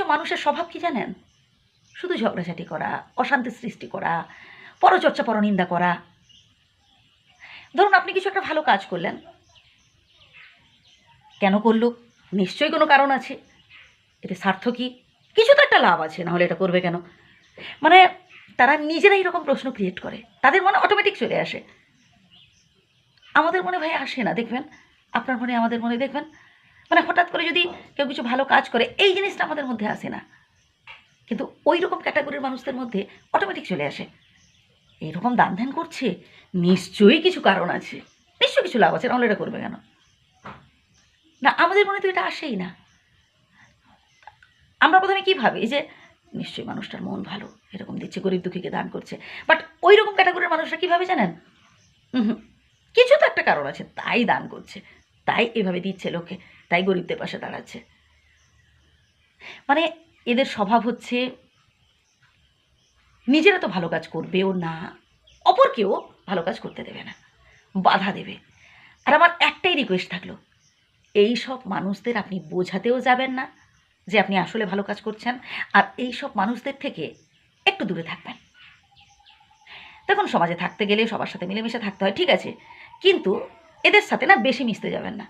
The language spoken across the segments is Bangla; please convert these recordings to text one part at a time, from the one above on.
কিছু মানুষের স্বভাব কি জানেন? শুধু ঝগড়াঝাটি করা অশান্তি সৃষ্টি করা, পরচর্চা, পরনিন্দা করা। ধরুন আপনি কিছু একটা ভালো কাজ করলেন। কেন করল? নিশ্চয়ই কোনো কারণ আছে। এতে স্বার্থ কি? কিছু তো একটা লাভ আছে, নাহলে এটা করবে কেন? মানে তারা নিজেরাই এরকম প্রশ্ন ক্রিয়েট করে। তাদের মনে অটোমেটিক চলে আসে। আমাদের মনে ভাই আসে না, দেখবেন? আপনার মনে, আমাদের মনে, দেখবেন? মানে হঠাৎ করে যদি কেউ কিছু ভালো কাজ করে, এই জিনিসটা আমাদের মধ্যে আসে না। কিন্তু ওই রকম ক্যাটাগরির মানুষদের মধ্যে অটোমেটিক চলে আসে। এরকম দান ধ্যান করছে, নিশ্চয়ই কিছু কারণ আছে। নিশ্চয়ই কিছু লাভ আছে নাহলে এটা করবে কেন? না, আমাদের মনে তো এটা আসেই না। আমরা প্রথমে কী ভাবি? যে নিশ্চয়ই মানুষটার মন ভালো, এরকম দিচ্ছে, গরিব দুঃখীকে দান করছে। বাট ওই রকম ক্যাটাগরির মানুষরা কীভাবে জানেন? কিছু তো একটা কারণ আছে, তাই দান করছে। তাই এভাবে দিচ্ছে লোকে, তাই গরিবদের পাশে দাঁড়াচ্ছে। মানে এদের স্বভাব হচ্ছে, নিজেরা তো ভালো কাজ করবেও না, অপরকেও ভালো কাজ করতে দেবে না, বাধা দেবে। আর আমার একটাই রিকোয়েস্ট থাকল, এই সব মানুষদের আপনি বোঝাতেও যাবেন না যে আপনি আসলে ভালো কাজ করছেন, আর এই সব মানুষদের থেকে একটু দূরে থাকবেন। দেখুন, সমাজে থাকতে গেলে সবার সাথে মিলেমিশে থাকতে হয়, ঠিক আছে, কিন্তু এদের সাথে না বেশি মিশতে যাবেন না।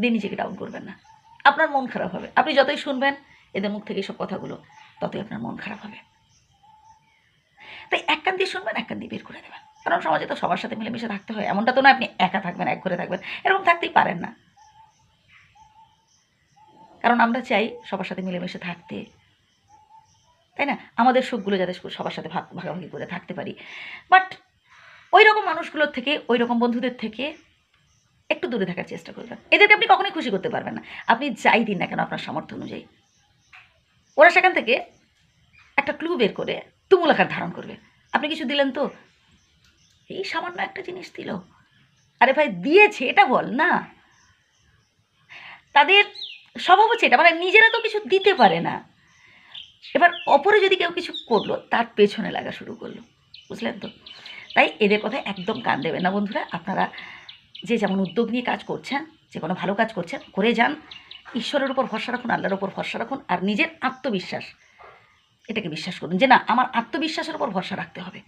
দিয়ে নিজেকে ডাউন করবেন না। আপনার মন খারাপ হবে। আপনি যতই শুনবেন, এদের মুখ থেকে সব কথাগুলো, ততই আপনার মন খারাপ হবে। তাই এক কান দিয়ে শুনবেন, এক কান দিয়ে বের করে দেবেন। কারণ সমাজে তো সবার সাথে মিলেমিশে থাকতে হয়। এমনটা তো না আপনি একা থাকবেন, এক ঘরে থাকবেন। এরকম থাকতেই পারেন না। কারণ আমরা চাই সবার সাথে মিলেমিশে থাকতে। তাই না? আমাদের সুখগুলো যাতে সবার সাথে ভাগ ভাগাভাগি করে থাকতে পারি। বাট ওই রকম মানুষগুলোর থেকে ওই রকম বন্ধুদের থেকে একটু দূরে থাকার চেষ্টা করবেন। এদেরকে আপনি কখনোই খুশি করতে পারবেন না। আপনি যাই দিন না কেন আপনার সামর্থ্য অনুযায়ী। ওরা সেখান থেকে একটা ক্লু বের করে তুমুল আকার ধারণ করবে। আপনি কিছু দিলেন তো? এই সামান্য একটা জিনিস দিল। আরে ভাই, দিয়েছে, এটা বল না। তাদের স্বভাব হচ্ছে এটা মানে নিজেরা তো কিছু দিতে পারে না। এবার অপরে যদি কেউ কিছু করল, তার পেছনে লাগা শুরু করল। বুঝলেন তো? তাই এদের কথায় একদম কান দেবেন না বন্ধুরা। আপনারা যে যেমন উদ্যোগ নিয়ে কাজ করছেন, যে কোনো ভালো কাজ করছেন, করে যান। ঈশ্বরের উপর ভরসা রাখুন, আল্লাহর উপর ভরসা রাখুন, আর নিজের আত্মবিশ্বাস। এটাকে বিশ্বাস করুন যে না, আমার আত্মবিশ্বাসের উপর ভরসা রাখতে হবে।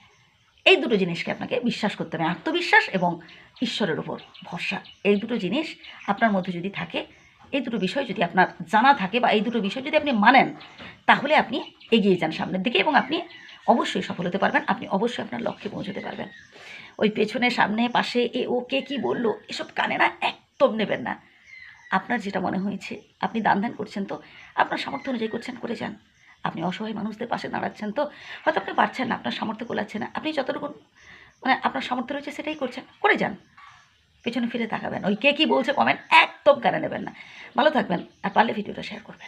এই দুটো জিনিসকে আপনাকে বিশ্বাস করতে হবে, আত্মবিশ্বাস এবং ঈশ্বরের উপর ভরসা। এই দুটো জিনিস আপনার মধ্যে যদি থাকে, এই দুটো বিষয় যদি আপনার জানা থাকে বা এই দুটো বিষয় যদি আপনি মানেন, তাহলে আপনি এগিয়ে যান সামনের দিকে এবং আপনি অবশ্যই সফল হতে পারবেন। আপনি অবশ্যই আপনার লক্ষ্যে পৌঁছতে পারবেন। ওই পেছনে, সামনে, পাশে, এ, ও, কে কী বলল, এসব কানে না একদম নেবেন না। আপনার যেটা মনে হয়েছে, আপনি দান ধ্যান করছেন তো, আপনার সামর্থ্য অনুযায়ী করছেন, করে যান। আপনি অসহায় মানুষদের পাশে দাঁড়াচ্ছেন তো, হয়তো আপনি পারছেন না, আপনার সামর্থ্য কোলাচ্ছে না। আপনি যতটুকু মানে আপনার সামর্থ্য রয়েছে সেটাই করছেন, করে যান। পেছনে ফিরে তাকাবেন। ওই কে কী বলছে কমেন্ট একদম কানে নেবেন না। ভালো থাকবেন, আর পারলে ভিডিওটা শেয়ার করবেন।